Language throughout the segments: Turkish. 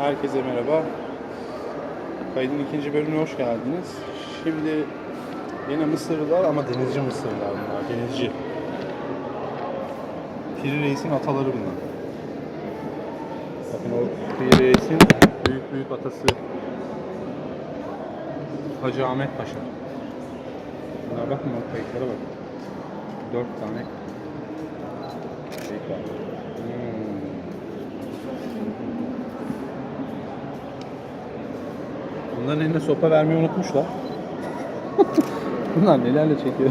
Herkese merhaba. Kaydın ikinci bölümüne hoş geldiniz. Şimdi yine Mısırlılar ama denizci Mısırlılar bunlar. Denizci. Piri Reis'in ataları bunlar. Bakın o Piri Reis'in büyük büyük atası Hacı Ahmet Paşa. Bunlar bakın o kayıtlara bak. Dört tane kayıt var. Hmm. Bunların eline sopa vermeyi unutmuşlar. Bunlar nelerle çekiyor.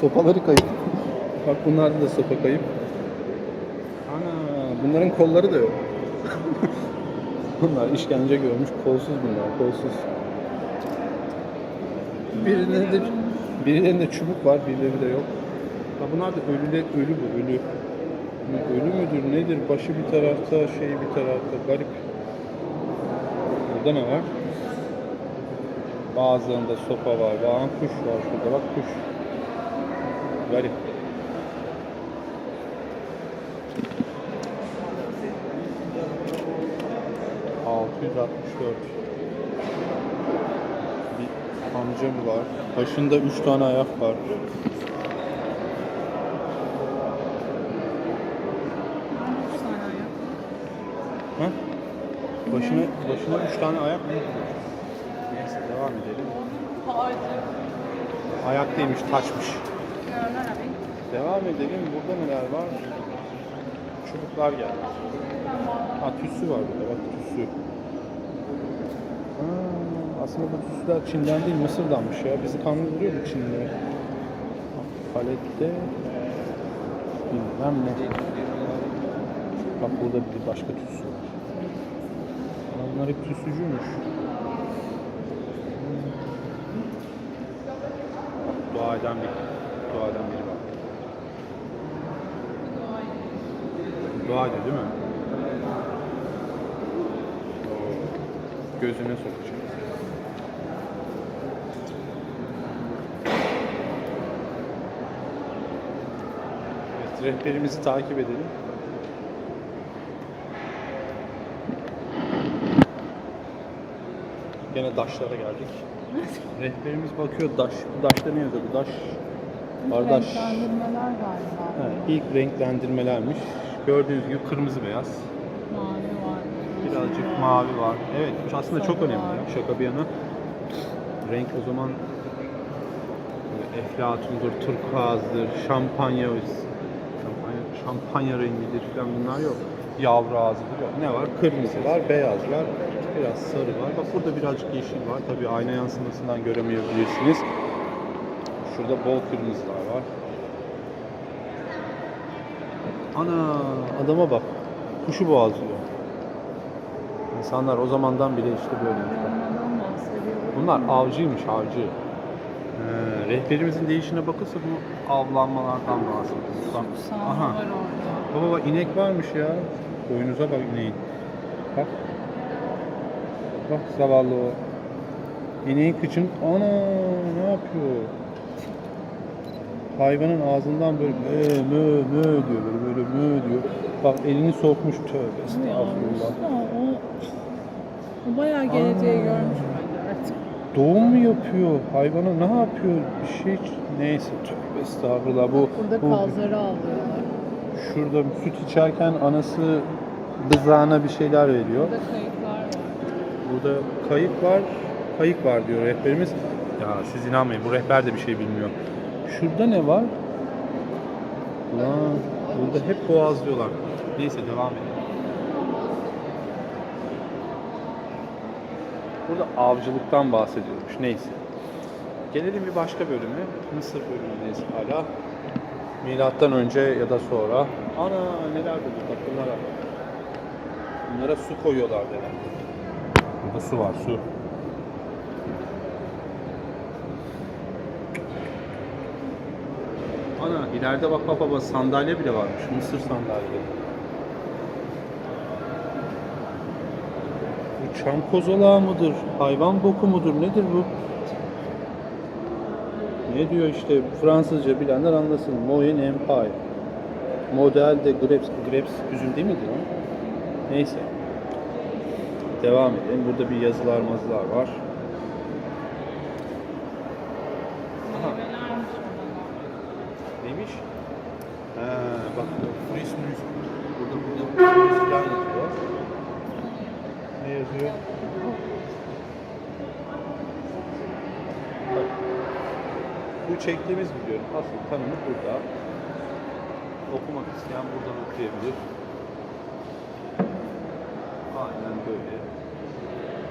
Sopaları kayıp. Bak bunlarda da sopa kayıp. Ana bunların kolları da yok. bunlar işkence görmüş kolsuz bunlar kolsuz. Birilerinde de, birilerinde çubuk var birilerinde yok. Ha bunlar da ölü, ölü bu ölü. Ölü müdür nedir? Başı bir tarafta şey bir tarafta garip. Burada ne var? Bazılarında sopa var. Bazı kuş var şurada bak kuş. Garip. ...664. Bir amcam var. Başında üç tane ayak var. Ha? Başına, başına üç tane ayak mı? Ayak değilmiş, taçmış. Devam edelim. Burada neler var? Çubuklar geldi. Ha tüssü var burada. Bak tüssü. Ha, aslında bu tüssüler Çin'den değil Mısır'danmış ya. Bizi kandırıyor bu. Bak, Palette bilmem ne. Bak burada bir başka tüssü var. Bunlar hep tüssücüymüş. Eden bir, dua eden biri var. Dua değil mi? Gözüne sokacak. Evet, rehberimizi takip edelim. Gene daşlara geldik. Rehberimiz bakıyor daş. Bu daşta ne yazıyor? Bu daş. Kardeş. Renklendirmeler galiba. Ha, ilk renklendirmelermiş. Gördüğünüz gibi kırmızı beyaz. Mavi var. Birazcık mavi var. Evet, bu aslında çok önemli ya. Şaka bir yana. Renk o zaman böyle eflatundur, turkuazdır, şampanya, şampanya, şampanya rengidir falan bunlar yok. Yavru ağzıdır. Ne var? Kırmızı var, beyaz var, biraz sarı var. Bak burada birazcık yeşil var. Tabii ayna yansımasından göremeyebilirsiniz. Şurada bol kırmızılar var. Ana adama bak. Kuşu boğazlıyor. İnsanlar o zamandan bile işte bahsediyorum. Bunlar avcıymış avcı. Ee, rehberimizin değişine bakılsa bu avlanmalardan bahsediyor. Bak. Aha. orada. Baba bak inek varmış ya. Boynuza bak ineğin. Bak. Bak zavallı o. İneğin kıçın ana ne yapıyor? Hayvanın ağzından böyle mö mö mö diyor böyle böyle mö diyor. Bak elini sokmuş tövbe estağfurullah. O, o bayağı geleceği görmüş. Doğum mu yapıyor? Hayvana ne yapıyor? Bir şey neyse tövbe estağfurullah bu Burada bu kazları alıyorlar. şurada süt içerken anası bızağına bir şeyler veriyor. Burada kayıklar var. Burada kayık var. Kayık var diyor rehberimiz. Ya siz inanmayın bu rehber de bir şey bilmiyor. Şurada ne var? Lan burada hep boğazlıyorlar. Neyse devam edelim. Burada avcılıktan bahsediyormuş. Neyse. Gelelim bir başka bölüme. Mısır bölümündeyiz hala. Milattan önce ya da sonra. Ana neler bulduk bak bunlara. Bunlara su koyuyorlar dedi. Burada su var su. Ana ileride bak bak bak sandalye bile varmış. Mısır sandalye. Çam kozalağı mıdır? Hayvan boku mudur? Nedir bu? Ne diyor işte Fransızca bilenler anlasın. Moyen Empire. Model de grapes. Grapes üzüm değil miydi lan? Neyse. devam edelim. Burada bir yazılar mazılar var. Bunlar. Neymiş? He, bak Fris. Burada burada Fris falan yazıyor. Bak. Bu çektiğimiz videonun asıl tanımı burada. Okumak isteyen buradan okuyabilir. Aynen böyle.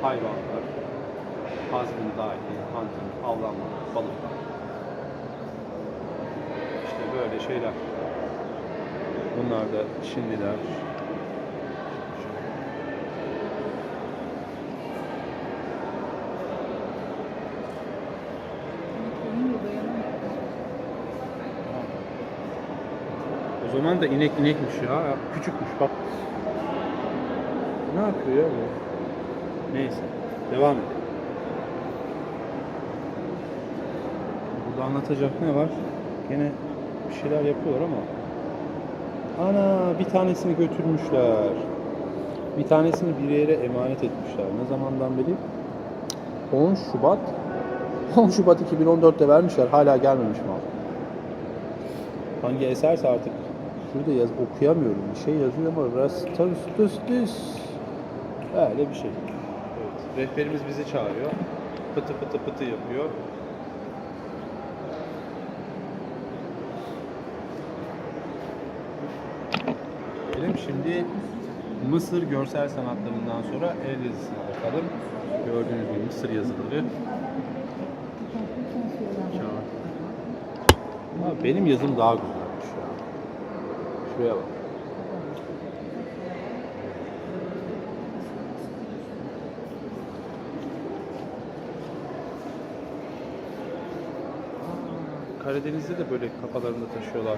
Hayvanlar, husband dahil, hunting, avlanma, balıklar. İşte böyle şeyler. Bunlar da Çinliler. Zaman da inek inekmiş ya. Küçükmüş bak. Ne yapıyor ya bu? Neyse. Devam edelim. Burada anlatacak ne var? Gene bir şeyler yapıyorlar ama. Ana bir tanesini götürmüşler. Bir tanesini bir yere emanet etmişler. Ne zamandan beri? 10 Şubat 10 Şubat 2014'te vermişler. Hala gelmemiş mal. Hangi eserse artık şurada yaz okuyamıyorum. Bir şey yazıyor ama rastastus öyle bir şey. Evet. Rehberimiz bizi çağırıyor. Pıtı pıtı pıtı yapıyor. Benim şimdi Mısır görsel sanatlarından sonra el yazısına bakalım. Gördüğünüz gibi Mısır yazıları. Ama benim yazım daha güzelmiş ya. Şuraya. Karadeniz'de de böyle kafalarında taşıyorlar.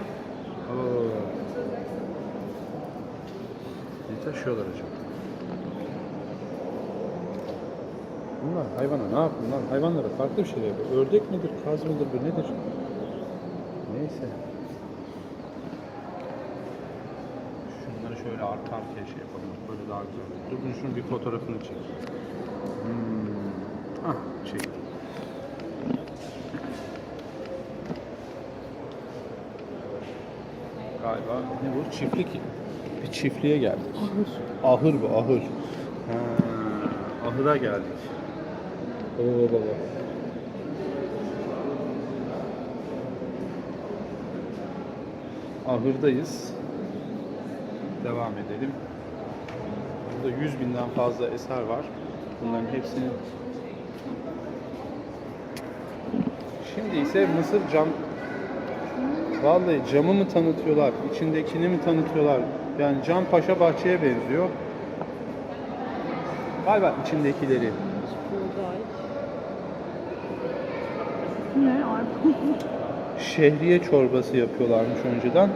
Oo. Ne taşıyorlar acaba? Bunlar hayvana ne yapın lan? Hayvanlara farklı bir şey yapıyor. Ördek midir, kaz mıdır bu nedir? Neyse. Şöyle arka arkaya şey yapalım. Böyle daha güzel. Dur bunu şunun bir fotoğrafını çek. Hmm. Ah çek. Galiba ne bu? Çiftlik. Bir çiftliğe geldik. Ahır bu ahır. Ha, ahıra geldik. Oo baba. Ahırdayız. Devam edelim. Burada 100 binden fazla eser var. Bunların hepsini Şimdi ise Mısır cam Vallahi camı mı tanıtıyorlar, içindekini mi tanıtıyorlar? Yani cam paşa bahçeye benziyor. Galiba içindekileri. Ne? Şehriye çorbası yapıyorlarmış önceden.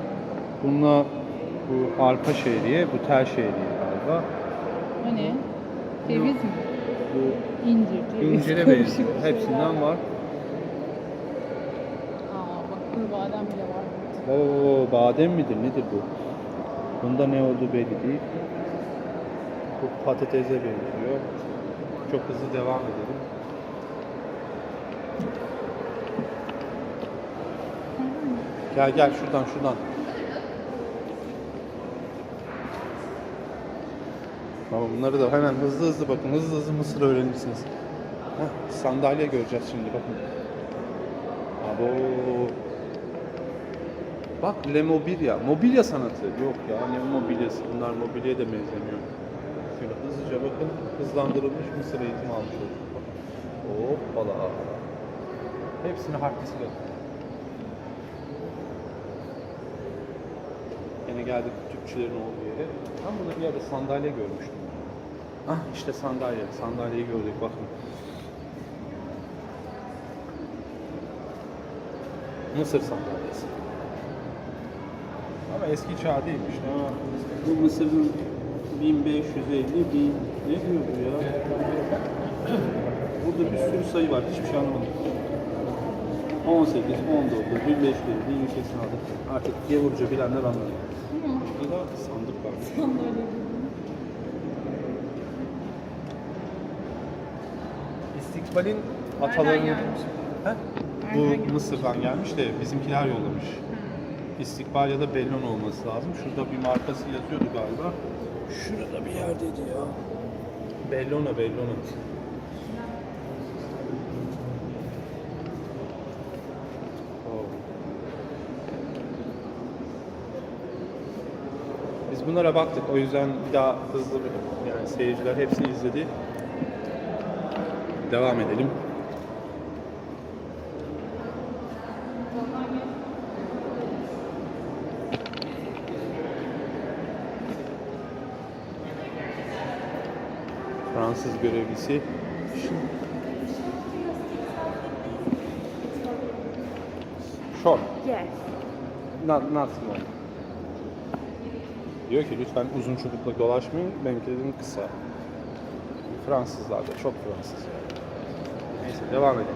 Bununla bu arpa şehriye, bu tel şehriye galiba. Hani? Ceviz mi? Bu İncir. Ceviz. incire benziyor. şey. Hepsinden var. Aa bak kuru badem bile var. Oo, badem midir nedir bu? Bunda ne olduğu belli değil. Bu patatese benziyor. Çok hızlı devam edelim. Gel gel şuradan şuradan. Ama bunları da hemen hızlı hızlı bakın. Hızlı hızlı Mısır öğrenirsiniz. Heh, sandalye göreceğiz şimdi bakın. Abo. Bak Le Mobilya. Mobilya sanatı. Yok ya ne mobilyası. Bunlar mobilyaya da benzemiyor. Şöyle hızlıca bakın. Hızlandırılmış Mısır eğitimi almış olduk. Hoppala. Hepsini harflesiyle. Yine geldik Türkçülerin olduğu yere. Ben burada bir yerde sandalye görmüştüm. Ah işte sandalye. Sandalyeyi gördük bakın. Mısır sandalyesi. Ama eski çağ değilmiş. Ha. Bu Mısır'ın 1550 bin ne diyor bu ya? Burada bir sürü sayı var. Hiçbir şey anlamadım. 18, 19, 1500, 1186. Artık gevurca bilenler anlar. Burada da sandık var. Sandalye İstikbal'in gelmiş? Bu Mısır'dan gelmiş de bizimkiler yollamış. İstikbal ya da Bellon olması lazım. Şurada bir markası yazıyordu galiba. Şurada bir yerdeydi ya. Bellona, Bellona. Biz bunlara baktık. O yüzden bir daha hızlı bir yani seyirciler hepsini izledi. Devam edelim. Fransız görevlisi. Short. Yes. Not, not small. Diyor ki lütfen uzun çubukla dolaşmayın. Benimki dedim kısa. Fransızlar da çok Fransız. yani. Neyse devam edelim.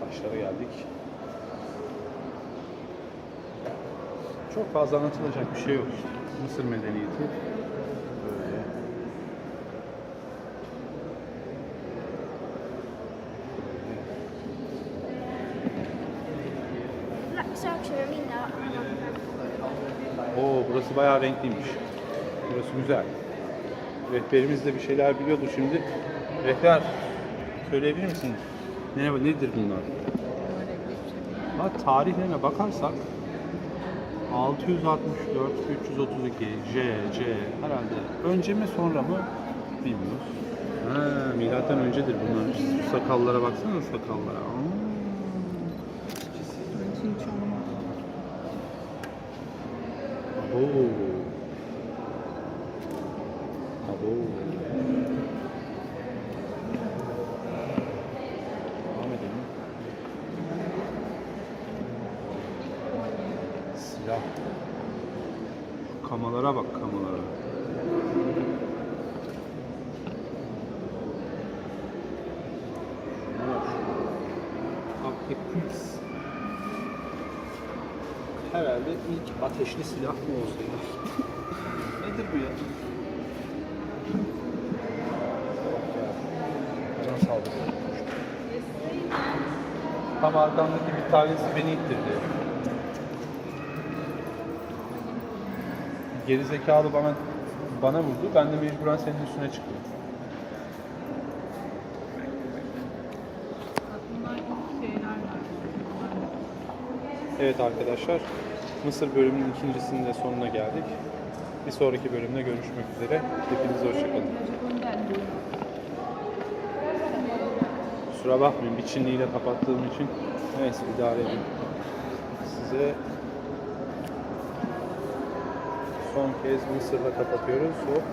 Taşlara geldik. Çok fazla anlatılacak bir şey yok. Mısır medeniyeti böyle. Let's actually that. Oo burası bayağı renkliymiş. Burası güzel. Rehberimiz de bir şeyler biliyordu şimdi. Rehber söyleyebilir misin? Ne, nedir bunlar? Ha, tarihlerine bakarsak 664, 332, J, C herhalde önce mi sonra mı bilmiyoruz. Ha, milattan öncedir bunlar. Sakallara baksana sakallara. Aa. Ben için hiç anlamadım. Abo. Abo. Silah. Kamalara bak kamalara. Akdepix. Herhalde ilk ateşli silah mı olsaydı? Nedir bu ya? Can saldırıyor. Tam arkamdaki bir tanesi beni ittirdi. Geri zekalı bana bana vurdu. Ben de mecburen senin üstüne çıktım. Evet arkadaşlar, Mısır bölümünün ikincisinin de sonuna geldik. Bir sonraki bölümde görüşmek üzere. Hepinize hoşçakalın. Kusura bakmayın bir Çinliyle kapattığım için. Neyse idare edin. Size son kez Mısır'la kapatıyoruz. Hop.